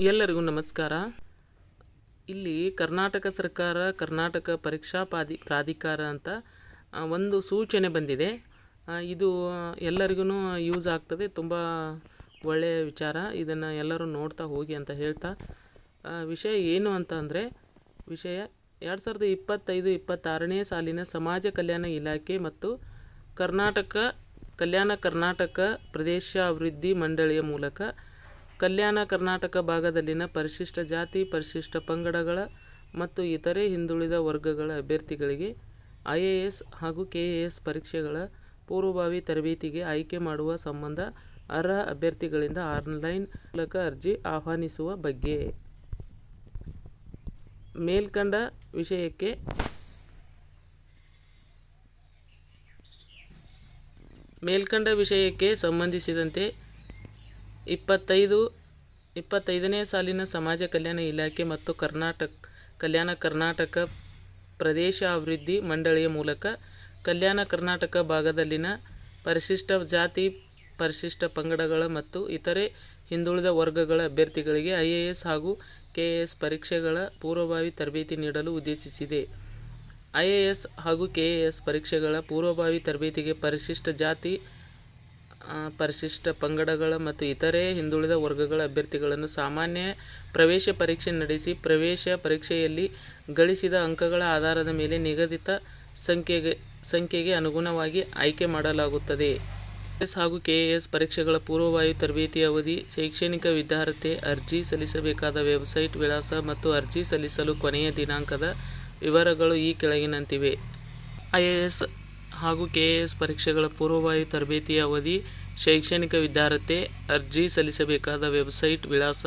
ಎಲ್ಲರಿಗೂ ನಮಸ್ಕಾರ. ಇಲ್ಲಿ ಕರ್ನಾಟಕ ಸರ್ಕಾರ ಕರ್ನಾಟಕ ಪರೀಕ್ಷಾ ಪಾದಿ, ಪ್ರಾಧಿಕಾರ ಅಂತ ಒಂದು ಸೂಚನೆ ಬಂದಿದೆ. ಇದು ಎಲ್ಲರಿಗೂ ಯೂಸ್ ಆಗ್ತದೆ. ತುಂಬ ಒಳ್ಳೆಯ ವಿಚಾರ. ಇದನ್ನು ಎಲ್ಲರೂ ನೋಡ್ತಾ ಹೋಗಿ ಅಂತ ಹೇಳ್ತಾ. ವಿಷಯ ಏನು ಅಂತ ವಿಷಯ ಎರಡು ಸಾವಿರದ ಇಪ್ಪತ್ತೈದು, ಇಪ್ಪತ್ತಾರನೇ ಸಾಲಿನ ಸಮಾಜ ಕಲ್ಯಾಣ ಇಲಾಖೆ ಮತ್ತು ಕರ್ನಾಟಕ, ಕಲ್ಯಾಣ ಕರ್ನಾಟಕ ಪ್ರದೇಶ ಅಭಿವೃದ್ಧಿ ಮಂಡಳಿಯ ಮೂಲಕ ಕಲ್ಯಾಣ ಕರ್ನಾಟಕ ಭಾಗದಲ್ಲಿನ ಪರಿಶಿಷ್ಟ ಜಾತಿ, ಪರಿಶಿಷ್ಟ ಪಂಗಡಗಳ ಮತ್ತು ಇತರೆ ಹಿಂದುಳಿದ ವರ್ಗಗಳ ಅಭ್ಯರ್ಥಿಗಳಿಗೆ ಐಎಎಸ್ ಹಾಗೂ ಕೆಎಎಸ್ ಪರೀಕ್ಷೆಗಳ ಪೂರ್ವಭಾವಿ ತರಬೇತಿಗೆ ಆಯ್ಕೆ ಮಾಡುವ ಸಂಬಂಧ ಅರ್ಹ ಅಭ್ಯರ್ಥಿಗಳಿಂದ ಆನ್ಲೈನ್ ಮೂಲಕ ಅರ್ಜಿ ಆಹ್ವಾನಿಸುವ ಬಗ್ಗೆ. ಮೇಲ್ಕಂಡ ವಿಷಯಕ್ಕೆ ಮೇಲ್ಕಂಡ ವಿಷಯಕ್ಕೆ ಸಂಬಂಧಿಸಿದಂತೆ ಇಪ್ಪತ್ತೈದು, ಇಪ್ಪತ್ತೈದನೇ ಸಾಲಿನ ಸಮಾಜ ಕಲ್ಯಾಣ ಇಲಾಖೆ ಮತ್ತು ಕರ್ನಾಟಕ, ಕಲ್ಯಾಣ ಕರ್ನಾಟಕ ಪ್ರದೇಶ ಅಭಿವೃದ್ಧಿ ಮಂಡಳಿಯ ಮೂಲಕ ಕಲ್ಯಾಣ ಕರ್ನಾಟಕ ಭಾಗದಲ್ಲಿನ ಪರಿಶಿಷ್ಟ ಜಾತಿ, ಪರಿಶಿಷ್ಟ ಪಂಗಡಗಳ ಮತ್ತು ಇತರೆ ಹಿಂದುಳಿದ ವರ್ಗಗಳ ಅಭ್ಯರ್ಥಿಗಳಿಗೆ ಐ ಎ ಎಸ್ ಹಾಗೂ ಕೆ ಪರೀಕ್ಷೆಗಳ ಪೂರ್ವಭಾವಿ ತರಬೇತಿ ನೀಡಲು ಉದ್ದೇಶಿಸಿದೆ. ಐ ಎ ಎಸ್ ಹಾಗೂ ಕೆ ಪರೀಕ್ಷೆಗಳ ಪೂರ್ವಭಾವಿ ತರಬೇತಿಗೆ ಪರಿಶಿಷ್ಟ ಜಾತಿ ಪರಿಶಿಷ್ಟ ಪಂಗಡಗಳ ಮತ್ತು ಇತರೆ ಹಿಂದುಳಿದ ವರ್ಗಗಳ ಅಭ್ಯರ್ಥಿಗಳನ್ನು ಸಾಮಾನ್ಯ ಪ್ರವೇಶ ಪರೀಕ್ಷೆ ನಡೆಸಿ ಪ್ರವೇಶ ಪರೀಕ್ಷೆಯಲ್ಲಿ ಗಳಿಸಿದ ಅಂಕಗಳ ಆಧಾರದ ಮೇಲೆ ನಿಗದಿತ ಸಂಖ್ಯೆಗೆ ಸಂಖ್ಯೆಗೆ ಅನುಗುಣವಾಗಿ ಆಯ್ಕೆ ಮಾಡಲಾಗುತ್ತದೆ. ಎಸ್ ಹಾಗೂ ಕೆ ಎಸ್ ಪರೀಕ್ಷೆಗಳ ಪೂರ್ವವಾಯು ತರಬೇತಿ ಅವಧಿ, ಶೈಕ್ಷಣಿಕ ವಿದ್ಯಾರ್ಥಿ ಅರ್ಜಿ ಸಲ್ಲಿಸಬೇಕಾದ ವೆಬ್ಸೈಟ್ ವಿಳಾಸ ಮತ್ತು ಅರ್ಜಿ ಸಲ್ಲಿಸಲು ಕೊನೆಯ ದಿನಾಂಕದ ವಿವರಗಳು ಈ ಕೆಳಗಿನಂತಿವೆ. ಐ ಎ ಎಸ್ ಹಾಗೂ ಕೆ ಎ ಎಸ್ ಪರೀಕ್ಷೆಗಳ ಪೂರ್ವಭಾವಿ ತರಬೇತಿಯ ಅವಧಿ ಶೈಕ್ಷಣಿಕ ವಿದ್ಯಾರ್ಥಿ ಅರ್ಜಿ ಸಲ್ಲಿಸಬೇಕಾದ ವೆಬ್ಸೈಟ್ ವಿಳಾಸ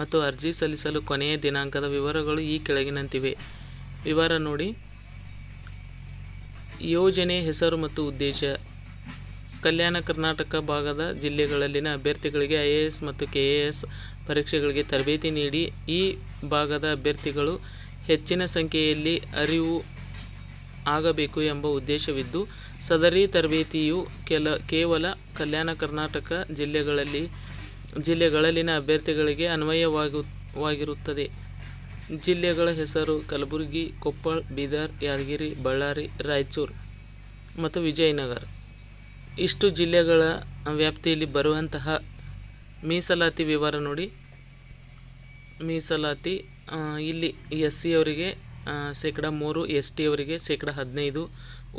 ಮತ್ತು ಅರ್ಜಿ ಸಲ್ಲಿಸಲು ಕೊನೆಯ ದಿನಾಂಕದ ವಿವರಗಳು ಈ ಕೆಳಗಿನಂತಿವೆ. ವಿವರ ನೋಡಿ. ಯೋಜನೆ, ಹೆಸರು ಮತ್ತು ಉದ್ದೇಶ. ಕಲ್ಯಾಣ ಕರ್ನಾಟಕ ಭಾಗದ ಜಿಲ್ಲೆಗಳಲ್ಲಿನ ಅಭ್ಯರ್ಥಿಗಳಿಗೆ ಐ ಮತ್ತು ಕೆ ಪರೀಕ್ಷೆಗಳಿಗೆ ತರಬೇತಿ ನೀಡಿ ಈ ಭಾಗದ ಅಭ್ಯರ್ಥಿಗಳು ಹೆಚ್ಚಿನ ಸಂಖ್ಯೆಯಲ್ಲಿ ಅರಿವು ಆಗಬೇಕು ಎಂಬ ಉದ್ದೇಶವಿದ್ದು, ಸದರಿ ತರಬೇತಿಯು ಕೆಲ, ಕೇವಲ ಕಲ್ಯಾಣ ಕರ್ನಾಟಕ ಜಿಲ್ಲೆಗಳಲ್ಲಿ, ಜಿಲ್ಲೆಗಳಲ್ಲಿನ ಅಭ್ಯರ್ಥಿಗಳಿಗೆ ಅನ್ವಯವಾಗುವಾಗಿರುತ್ತದೆ ಜಿಲ್ಲೆಗಳ ಹೆಸರು ಕಲಬುರಗಿ, ಕೊಪ್ಪಳ, ಬೀದರ್, ಯಾದಗಿರಿ, ಬಳ್ಳಾರಿ, ರಾಯಚೂರು ಮತ್ತು ವಿಜಯನಗರ. ಇಷ್ಟು ಜಿಲ್ಲೆಗಳ ವ್ಯಾಪ್ತಿಯಲ್ಲಿ ಬರುವಂತಹ ಮೀಸಲಾತಿ ವಿವರ ನೋಡಿ. ಮೀಸಲಾತಿ ಇಲ್ಲಿ ಎಸ್ ಸಿ ಅವರಿಗೆ ಶೇಕಡ ಮೂರು ಎಸ್ ಟಿ ಅವರಿಗೆ, ಶೇಕಡ ಹದಿನೈದು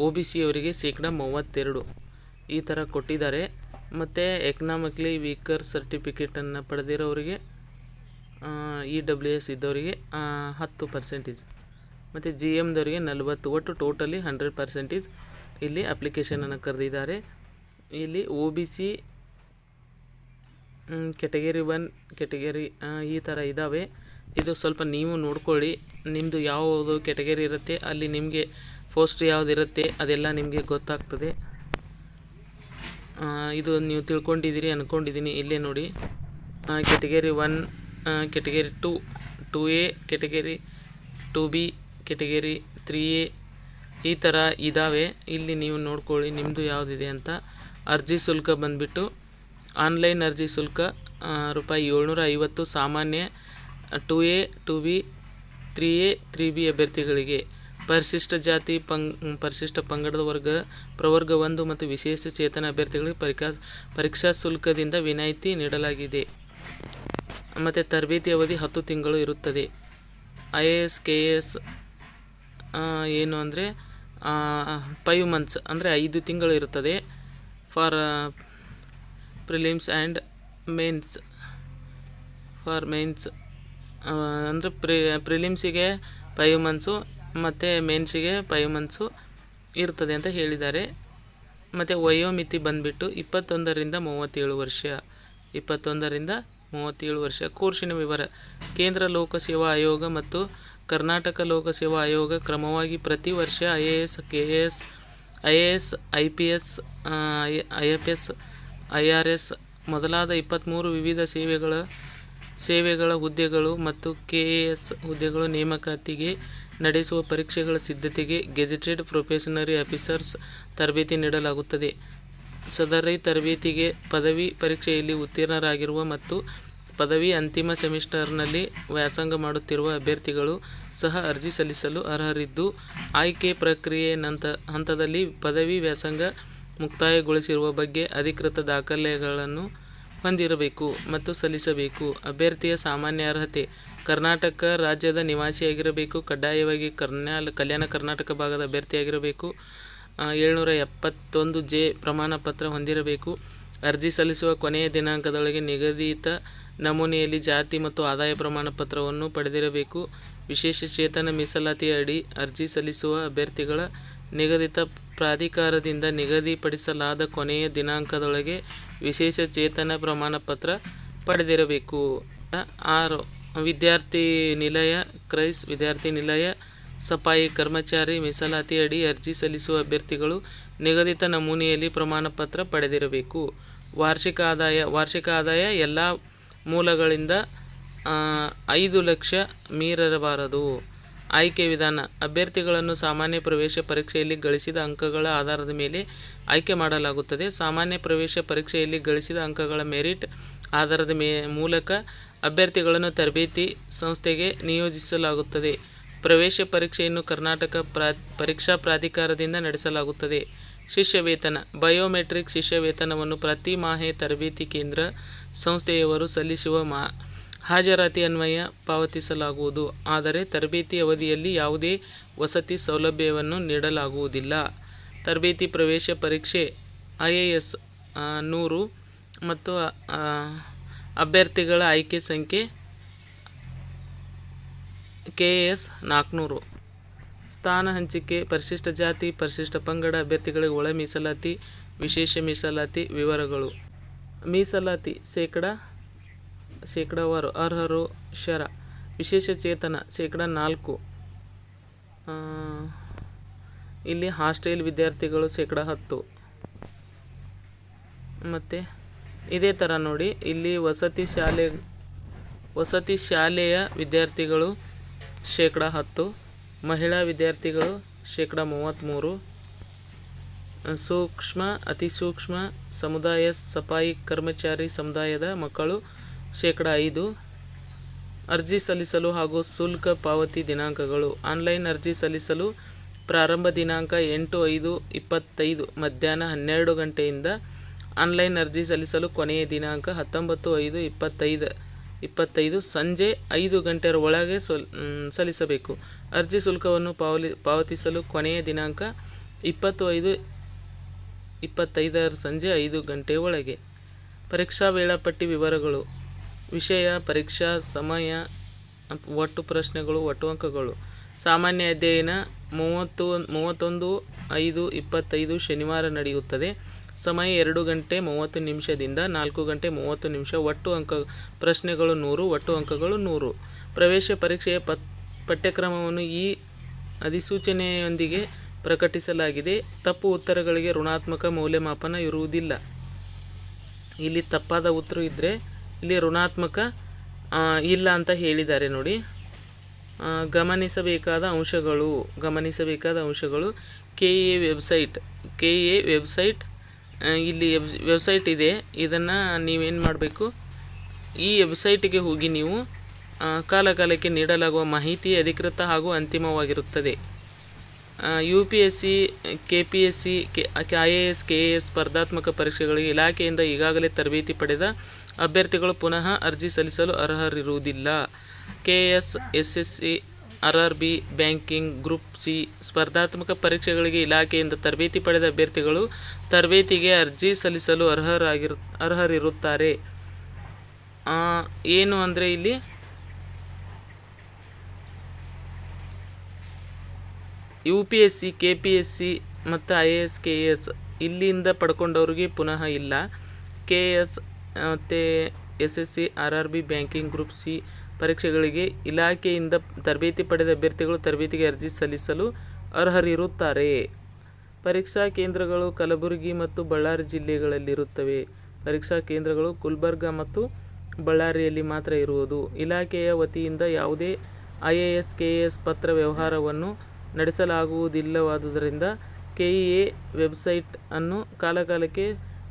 ಒ ಬಿ ಸಿ ಅವರಿಗೆ, ಶೇಕಡ ಮೂವತ್ತೆರಡು ಈ ಥರ ಕೊಟ್ಟಿದ್ದಾರೆ. ಮತ್ತು ಎಕನಾಮಿಕ್ಲಿ ವೀಕರ್ ಸರ್ಟಿಫಿಕೇಟನ್ನು ಪಡೆದಿರೋರಿಗೆ ಇ ಡಬ್ಲ್ಯೂ ಎಸ್ ಇದ್ದವರಿಗೆ ಹತ್ತು ಪರ್ಸೆಂಟೇಜ್. ಮತ್ತು ಜಿ ಎಮ್ದವರಿಗೆ ನಲವತ್ತು, ಒಟ್ಟು ಟೋಟಲಿ ಹಂಡ್ರೆಡ್ ಪರ್ಸೆಂಟೇಜ್ ಇಲ್ಲಿ ಅಪ್ಲಿಕೇಶನನ್ನು ಕರೆದಿದ್ದಾರೆ. ಇಲ್ಲಿ O B C category one category ಈ ಥರ ಇದ್ದಾವೆ. ಇದು ಸ್ವಲ್ಪ ನೀವು ನೋಡ್ಕೊಳ್ಳಿ. ನಿಮ್ಮದು ಯಾವುದು ಕೆಟಗರಿ ಇರುತ್ತೆ, ಅಲ್ಲಿ ನಿಮಗೆ ಪೋಸ್ಟ್ ಯಾವುದಿರುತ್ತೆ ಅದೆಲ್ಲ ನಿಮಗೆ ಗೊತ್ತಾಗ್ತದೆ. ಇದು ನೀವು ತಿಳ್ಕೊಂಡಿದ್ದೀರಿ ಅಂದ್ಕೊಂಡಿದ್ದೀನಿ ಇಲ್ಲೇ ನೋಡಿ. Category one category two two A category two B category three A ಈ ಥರ ಇದ್ದಾವೆ ಇಲ್ಲಿ ನೀವು ನೋಡ್ಕೊಳ್ಳಿ ನಿಮ್ಮದು ಯಾವುದಿದೆ ಅಂತ. ಅರ್ಜಿ ಶುಲ್ಕ ಬಂದುಬಿಟ್ಟು ಆನ್ಲೈನ್ ಅರ್ಜಿ ಶುಲ್ಕ ರೂಪಾಯಿ ಏಳ್ನೂರ ಐವತ್ತು ಸಾಮಾನ್ಯ two A two B three A three B ಅಭ್ಯರ್ಥಿಗಳಿಗೆ ಪರಿಶಿಷ್ಟ ಜಾತಿ ಪಂಗ್ ಪರಿಶಿಷ್ಟ ಪಂಗಡದ ವರ್ಗ, ಪ್ರವರ್ಗ ಒಂದು ಮತ್ತು ವಿಶೇಷ ಚೇತನ ಅಭ್ಯರ್ಥಿಗಳಿಗೆ ಪರೀಕ್ಷಾ ಪರೀಕ್ಷಾ ಶುಲ್ಕದಿಂದ ವಿನಾಯಿತಿ ನೀಡಲಾಗಿದೆ. ಮತ್ತು ತರಬೇತಿ ಅವಧಿ ಹತ್ತು ತಿಂಗಳು ಇರುತ್ತದೆ. I A S, K A S ಏನು ಅಂದರೆ ಫೈವ್ ಮಂತ್ಸ್ ಅಂದರೆ ಐದು ತಿಂಗಳು ಇರುತ್ತದೆ. For prelims and mains for mains ಅಂದರೆ ಪ್ರಿ ಪ್ರಿಲಿಮ್ಸಿಗೆ ಫೈವ್ ಮಂತ್ಸು ಮತ್ತು ಮೇನ್ಸಿಗೆ ಫೈವ್ ಮಂತ್ಸು ಇರ್ತದೆ ಅಂತ ಹೇಳಿದ್ದಾರೆ. ಮತ್ತು ವಯೋಮಿತಿ ಬಂದುಬಿಟ್ಟು ಇಪ್ಪತ್ತೊಂದರಿಂದ ಮೂವತ್ತೇಳು ವರ್ಷ, ಇಪ್ಪತ್ತೊಂದರಿಂದ ಮೂವತ್ತೇಳು ವರ್ಷ. ಕೋರ್ಸಿನ ವಿವರ, ಕೇಂದ್ರ ಲೋಕಸೇವಾ ಆಯೋಗ ಮತ್ತು ಕರ್ನಾಟಕ ಲೋಕಸೇವಾ ಆಯೋಗ ಕ್ರಮವಾಗಿ ಪ್ರತಿ ವರ್ಷ I A S, K A S, I A S, I P S I F S, I R S ಮೊದಲಾದ ಇಪ್ಪತ್ತ್ಮೂರು ವಿವಿಧ ಸೇವೆಗಳ ಸೇವೆಗಳ ಹುದ್ದೆಗಳು ಮತ್ತು ಕೆ ಎಸ್ ಹುದ್ದೆಗಳು ನೇಮಕಾತಿಗೆ ನಡೆಸುವ ಪರೀಕ್ಷೆಗಳ ಸಿದ್ಧತೆಗೆ ಗೆಜೆಟೆಡ್ ಪ್ರೊಫೆಷನರಿ ಆಫೀಸರ್ಸ್ ತರಬೇತಿ ನೀಡಲಾಗುತ್ತದೆ. ಸದರಿ ತರಬೇತಿಗೆ ಪದವಿ ಪರೀಕ್ಷೆಯಲ್ಲಿ ಉತ್ತೀರ್ಣರಾಗಿರುವ ಮತ್ತು ಪದವಿ ಅಂತಿಮ ಸೆಮಿಸ್ಟರ್ನಲ್ಲಿ ವ್ಯಾಸಂಗ ಮಾಡುತ್ತಿರುವ ಅಭ್ಯರ್ಥಿಗಳು ಸಹ ಅರ್ಜಿ ಸಲ್ಲಿಸಲು ಅರ್ಹರಿದ್ದು, ಆಯ್ಕೆ ಪ್ರಕ್ರಿಯೆ ಹಂತದಲ್ಲಿ ಪದವಿ ವ್ಯಾಸಂಗ ಮುಕ್ತಾಯಗೊಳಿಸಿರುವ ಬಗ್ಗೆ ಅಧಿಕೃತ ದಾಖಲೆಗಳನ್ನು ಹೊಂದಿರಬೇಕು ಮತ್ತು ಸಲ್ಲಿಸಬೇಕು. ಅಭ್ಯರ್ಥಿಯ ಸಾಮಾನ್ಯ ಅರ್ಹತೆ ಕರ್ನಾಟಕ ರಾಜ್ಯದ ನಿವಾಸಿಯಾಗಿರಬೇಕು. ಕಡ್ಡಾಯವಾಗಿ ಕರ್ನಾಲ್, ಕಲ್ಯಾಣ ಕರ್ನಾಟಕ ಭಾಗದ ಅಭ್ಯರ್ಥಿಯಾಗಿರಬೇಕು. ಏಳ್ನೂರ ಎಪ್ಪತ್ತೊಂದು ಜೆ ಪ್ರಮಾಣ ಪತ್ರ ಹೊಂದಿರಬೇಕು. ಅರ್ಜಿ ಸಲ್ಲಿಸುವ ಕೊನೆಯ ದಿನಾಂಕದೊಳಗೆ ನಿಗದಿತ ನಮೂನೆಯಲ್ಲಿ ಜಾತಿ ಮತ್ತು ಆದಾಯ ಪ್ರಮಾಣ ಪತ್ರವನ್ನು ಪಡೆದಿರಬೇಕು. ವಿಶೇಷಚೇತನ ಮೀಸಲಾತಿಯ ಅಡಿ ಅರ್ಜಿ ಸಲ್ಲಿಸುವ ಅಭ್ಯರ್ಥಿಗಳ ನಿಗದಿತ ಪ್ರಾಧಿಕಾರದಿಂದ ನಿಗದಿಪಡಿಸಲಾದ ಕೊನೆಯ ದಿನಾಂಕದೊಳಗೆ ವಿಶೇಷಚೇತನ ಪ್ರಮಾಣ ಪತ್ರ ಪಡೆದಿರಬೇಕು. ಆರು. ವಿದ್ಯಾರ್ಥಿ ನಿಲಯ, ಕ್ರೈಸ್ ವಿದ್ಯಾರ್ಥಿ ನಿಲಯ, ಸಫಾಯಿ ಕರ್ಮಚಾರಿ ಮೀಸಲಾತಿ ಅಡಿ ಅರ್ಜಿ ಸಲ್ಲಿಸುವ ಅಭ್ಯರ್ಥಿಗಳು ನಿಗದಿತ ನಮೂನೆಯಲ್ಲಿ ಪ್ರಮಾಣ ಪತ್ರ ಪಡೆದಿರಬೇಕು. ವಾರ್ಷಿಕ ಆದಾಯ ವಾರ್ಷಿಕ ಆದಾಯ ಎಲ್ಲ ಮೂಲಗಳಿಂದ ಐದು ಲಕ್ಷ ಮೀರಬಾರದು. ಆಯ್ಕೆ ವಿಧಾನ ಅಭ್ಯರ್ಥಿಗಳನ್ನು ಸಾಮಾನ್ಯ ಪ್ರವೇಶ ಪರೀಕ್ಷೆಯಲ್ಲಿ ಗಳಿಸಿದ ಅಂಕಗಳ ಆಧಾರದ ಮೇಲೆ ಆಯ್ಕೆ ಮಾಡಲಾಗುತ್ತದೆ. ಸಾಮಾನ್ಯ ಪ್ರವೇಶ ಪರೀಕ್ಷೆಯಲ್ಲಿ ಗಳಿಸಿದ ಅಂಕಗಳ ಮೆರಿಟ್ ಆಧಾರದ ಮೂಲಕ ಅಭ್ಯರ್ಥಿಗಳನ್ನು ತರಬೇತಿ ಸಂಸ್ಥೆಗೆ ನಿಯೋಜಿಸಲಾಗುತ್ತದೆ. ಪ್ರವೇಶ ಪರೀಕ್ಷೆಯನ್ನು ಕರ್ನಾಟಕ ಪರೀಕ್ಷಾ ಪ್ರಾಧಿಕಾರದಿಂದ ನಡೆಸಲಾಗುತ್ತದೆ. ಶಿಷ್ಯವೇತನ ಬಯೋಮೆಟ್ರಿಕ್ ಶಿಷ್ಯ ವೇತನವನ್ನು ಪ್ರತಿ ಮಾಹೆ ತರಬೇತಿ ಕೇಂದ್ರ ಸಂಸ್ಥೆಯವರು ಸಲ್ಲಿಸುವ ಹಾಜರಾತಿ ಅನ್ವಯ ಪಾವತಿಸಲಾಗುವುದು. ಆದರೆ ತರಬೇತಿ ಅವಧಿಯಲ್ಲಿ ಯಾವುದೇ ವಸತಿ ಸೌಲಭ್ಯವನ್ನು ನೀಡಲಾಗುವುದಿಲ್ಲ. ತರಬೇತಿ ಪ್ರವೇಶ ಪರೀಕ್ಷೆ ಐ ಎ ಎಸ್ ನೂರು ಮತ್ತು ಅಭ್ಯರ್ಥಿಗಳ ಆಯ್ಕೆ ಸಂಖ್ಯೆ ಕೆ ಎಸ್ ನಾಲ್ಕುನೂರು. ಸ್ಥಾನ ಹಂಚಿಕೆ ಪರಿಶಿಷ್ಟ ಜಾತಿ, ಪರಿಶಿಷ್ಟ ಪಂಗಡ ಅಭ್ಯರ್ಥಿಗಳಿಗೆ ಒಳ ಮೀಸಲಾತಿ, ವಿಶೇಷ ಮೀಸಲಾತಿ ವಿವರಗಳು. ಮೀಸಲಾತಿ ಶೇಕಡಾವಾರು ಅರ್ಹರು ಶರ. ವಿಶೇಷ ಚೇತನ ಶೇಕಡ ನಾಲ್ಕು. ಇಲ್ಲಿ ಹಾಸ್ಟೆಲ್ ವಿದ್ಯಾರ್ಥಿಗಳು ಶೇಕಡ ಹತ್ತು. ಮತ್ತು ಇದೇ ಥರ ನೋಡಿ ಇಲ್ಲಿ ವಸತಿ ಶಾಲೆ ವಸತಿ ಶಾಲೆಯ ವಿದ್ಯಾರ್ಥಿಗಳು ಶೇಕಡ ಹತ್ತು. ಮಹಿಳಾ ವಿದ್ಯಾರ್ಥಿಗಳು ಶೇಕಡ ಮೂವತ್ತ್ಮೂರು ಸೂಕ್ಷ್ಮ, ಅತಿಸೂಕ್ಷ್ಮ ಸಮುದಾಯ ಸಫಾಯಿ ಕರ್ಮಚಾರಿ ಸಮುದಾಯದ ಮಕ್ಕಳು ಶೇಕಡಾ ಐದು. ಅರ್ಜಿ ಸಲ್ಲಿಸಲು ಹಾಗೂ ಶುಲ್ಕ ಪಾವತಿ ದಿನಾಂಕಗಳು. ಆನ್ಲೈನ್ ಅರ್ಜಿ ಸಲ್ಲಿಸಲು ಪ್ರಾರಂಭ ದಿನಾಂಕ ಎಂಟು ಐದು ಇಪ್ಪತ್ತೈದು ಮಧ್ಯಾಹ್ನ ಹನ್ನೆರಡು ಗಂಟೆಯಿಂದ ಆನ್ಲೈನ್ ಅರ್ಜಿ ಸಲ್ಲಿಸಲು ಕೊನೆಯ ದಿನಾಂಕ ಹತ್ತೊಂಬತ್ತು ಐದು ಇಪ್ಪತ್ತೈದು ಇಪ್ಪತ್ತೈದು ಸಂಜೆ ಐದು ಗಂಟೆಯ ಒಳಗೆ ಸಲ್ಲಿಸಬೇಕು. ಅರ್ಜಿ ಶುಲ್ಕವನ್ನು ಪಾವತಿಸಲು ಕೊನೆಯ ದಿನಾಂಕ ಇಪ್ಪತ್ತು ಐದು ಇಪ್ಪತ್ತೈದರ ಸಂಜೆ ಐದು ಗಂಟೆ ಒಳಗೆ. ಪರೀಕ್ಷಾ ವೇಳಾಪಟ್ಟಿ ವಿವರಗಳು ವಿಷಯ, ಪರೀಕ್ಷಾ ಸಮಯ, ಒಟ್ಟು ಪ್ರಶ್ನೆಗಳು, ಒಟ್ಟು ಅಂಕಗಳು. ಸಾಮಾನ್ಯ ಅಧ್ಯಯನ ಮೂವತ್ತು ಮೂವತ್ತೊಂದು ಐದು ಇಪ್ಪತ್ತೈದು ಶನಿವಾರ ನಡೆಯುತ್ತದೆ. ಸಮಯ ಎರಡು ಗಂಟೆ ಮೂವತ್ತು ನಿಮಿಷದಿಂದ ನಾಲ್ಕು ಗಂಟೆ ಮೂವತ್ತು ನಿಮಿಷ. ಒಟ್ಟು ಅಂಕ ಪ್ರಶ್ನೆಗಳು ನೂರು. ಒಟ್ಟು ಅಂಕಗಳು ನೂರು. ಪ್ರವೇಶ ಪರೀಕ್ಷೆಯ ಪಠ್ಯಕ್ರಮವನ್ನು ಈ ಅಧಿಸೂಚನೆಯೊಂದಿಗೆ ಪ್ರಕಟಿಸಲಾಗಿದೆ. ತಪ್ಪು ಉತ್ತರಗಳಿಗೆ ಋಣಾತ್ಮಕ ಮೌಲ್ಯಮಾಪನ ಇರುವುದಿಲ್ಲ. ಇಲ್ಲಿ ತಪ್ಪಾದ ಉತ್ತರ ಇದ್ರೆ ಇಲ್ಲಿ ಋಣಾತ್ಮಕ ಇಲ್ಲ ಅಂತ ಹೇಳಿದ್ದಾರೆ ನೋಡಿ. ಗಮನಿಸಬೇಕಾದ ಅಂಶಗಳು ಗಮನಿಸಬೇಕಾದ ಅಂಶಗಳು K A website K A website ಇಲ್ಲಿ ವೆಬ್ಸೈಟ್ ಇದೆ. ಇದನ್ನು ನೀವೇನು ಮಾಡಬೇಕು ಈ ವೆಬ್ಸೈಟಿಗೆ ಹೋಗಿ ನೀವು ಕಾಲಕಾಲಕ್ಕೆ ನೀಡಲಾಗುವ ಮಾಹಿತಿ ಅಧಿಕೃತ ಹಾಗೂ ಅಂತಿಮವಾಗಿರುತ್ತದೆ. U P S C, K P S C, K I A S K A S ಸ್ಪರ್ಧಾತ್ಮಕ ಪರೀಕ್ಷೆಗಳಿಗೆ ಇಲಾಖೆಯಿಂದ ಈಗಾಗಲೇ ತರಬೇತಿ ಪಡೆದ ಅಭ್ಯರ್ಥಿಗಳು ಪುನಃ ಅರ್ಜಿ ಸಲ್ಲಿಸಲು ಅರ್ಹರಿರುವುದಿಲ್ಲ. KAS, SSC, RRB, banking, group C ಸ್ಪರ್ಧಾತ್ಮಕ ಪರೀಕ್ಷೆಗಳಿಗೆ ಇಲಾಖೆಯಿಂದ ತರಬೇತಿ ಪಡೆದ ಅಭ್ಯರ್ಥಿಗಳು ತರಬೇತಿಗೆ ಅರ್ಜಿ ಸಲ್ಲಿಸಲು ಅರ್ಹರಿರುತ್ತಾರೆ. ಏನು ಅಂದರೆ ಇಲ್ಲಿ U P S C, K P S C ಮತ್ತು I A S K A S ಇಲ್ಲಿಂದ ಪಡ್ಕೊಂಡವ್ರಿಗೆ ಪುನಃ ಇಲ್ಲ. ಕೆಎಎಸ್ ಮತ್ತು S S C R R B banking, group C ಪರೀಕ್ಷೆಗಳಿಗೆ ಇಲಾಖೆಯಿಂದ ತರಬೇತಿ ಪಡೆದ ಅಭ್ಯರ್ಥಿಗಳು ತರಬೇತಿಗೆ ಅರ್ಜಿ ಸಲ್ಲಿಸಲು ಅರ್ಹರಿರುತ್ತಾರೆ. ಪರೀಕ್ಷಾ ಕೇಂದ್ರಗಳು ಕಲಬುರಗಿ ಮತ್ತು ಬಳ್ಳಾರಿ ಜಿಲ್ಲೆಗಳಲ್ಲಿರುತ್ತವೆ. ಪರೀಕ್ಷಾ ಕೇಂದ್ರಗಳು ಗುಲ್ಬರ್ಗ ಮತ್ತು ಬಳ್ಳಾರಿಯಲ್ಲಿ ಮಾತ್ರ ಇರುವುದು. ಇಲಾಖೆಯ ವತಿಯಿಂದ ಯಾವುದೇ I A S IAS, KAS ಪತ್ರ ವ್ಯವಹಾರವನ್ನು ನಡೆಸಲಾಗುವುದಿಲ್ಲವಾದುದರಿಂದ ಕೆಇಎ ವೆಬ್ಸೈಟ್ ಅನ್ನು ಕಾಲಕಾಲಕ್ಕೆ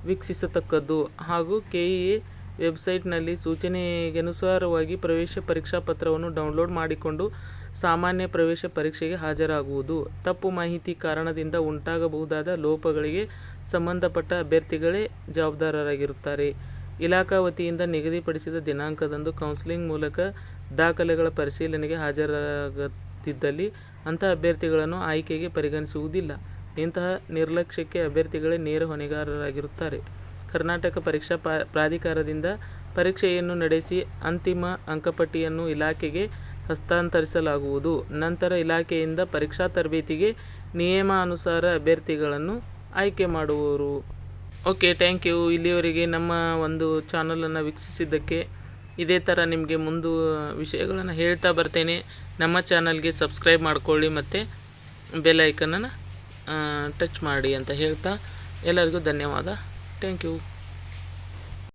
ವೀಕ್ಷಿಸತಕ್ಕದ್ದು ಹಾಗೂ ಕೆಇಎ ವೆಬ್ಸೈಟ್ನಲ್ಲಿ ಸೂಚನೆಗನುಸಾರವಾಗಿ ಪ್ರವೇಶ ಪರೀಕ್ಷಾ ಪತ್ರವನ್ನು ಡೌನ್ಲೋಡ್ ಮಾಡಿಕೊಂಡು ಸಾಮಾನ್ಯ ಪ್ರವೇಶ ಪರೀಕ್ಷೆಗೆ ಹಾಜರಾಗುವುದು. ತಪ್ಪು ಮಾಹಿತಿ ಕಾರಣದಿಂದ ಉಂಟಾಗಬಹುದಾದ ಲೋಪಗಳಿಗೆ ಸಂಬಂಧಪಟ್ಟ ಅಭ್ಯರ್ಥಿಗಳೇ ಜವಾಬ್ದಾರರಾಗಿರುತ್ತಾರೆ. ಇಲಾಖಾ ವತಿಯಿಂದ ನಿಗದಿಪಡಿಸಿದ ದಿನಾಂಕದಂದು ಕೌನ್ಸಿಲಿಂಗ್ ಮೂಲಕ ದಾಖಲೆಗಳ ಪರಿಶೀಲನೆಗೆ ಹಾಜರಾಗದಿದ್ದಲ್ಲಿ ಅಂಥ ಅಭ್ಯರ್ಥಿಗಳನ್ನು ಆಯ್ಕೆಗೆ ಪರಿಗಣಿಸುವುದಿಲ್ಲ. ಇಂತಹ ನಿರ್ಲಕ್ಷ್ಯಕ್ಕೆ ಅಭ್ಯರ್ಥಿಗಳೇ ನೇರ ಹೊಣೆಗಾರರಾಗಿರುತ್ತಾರೆ. ಕರ್ನಾಟಕ ಪರೀಕ್ಷಾ ಪ್ರಾಧಿಕಾರದಿಂದ ಪರೀಕ್ಷೆಯನ್ನು ನಡೆಸಿ ಅಂತಿಮ ಅಂಕಪಟ್ಟಿಯನ್ನು ಇಲಾಖೆಗೆ ಹಸ್ತಾಂತರಿಸಲಾಗುವುದು. ನಂತರ ಇಲಾಖೆಯಿಂದ ಪರೀಕ್ಷಾ ತರಬೇತಿಗೆ ನಿಯಮಾನುಸಾರ ಅಭ್ಯರ್ಥಿಗಳನ್ನು ಆಯ್ಕೆ ಮಾಡುವರು. Okay, thank you. ಇಲ್ಲಿಯವರೆಗೆ ನಮ್ಮ ಒಂದು ಚಾನಲನ್ನು ವೀಕ್ಷಿಸಿದ್ದಕ್ಕೆ ಇದೇ ಥರ ನಿಮಗೆ ಮುಂದು ವಿಷಯಗಳನ್ನು ಹೇಳ್ತಾ ಬರ್ತೇನೆ. ನಮ್ಮ ಚಾನಲ್ಗೆ ಸಬ್ಸ್ಕ್ರೈಬ್ ಮಾಡಿಕೊಳ್ಳಿ ಮತ್ತು ಬೆಲ್ ಐಕನನ್ನು ಟಚ್ ಮಾಡಿ ಅಂತ ಹೇಳ್ತಾ ಎಲ್ಲರಿಗೂ ಧನ್ಯವಾದ. Thank you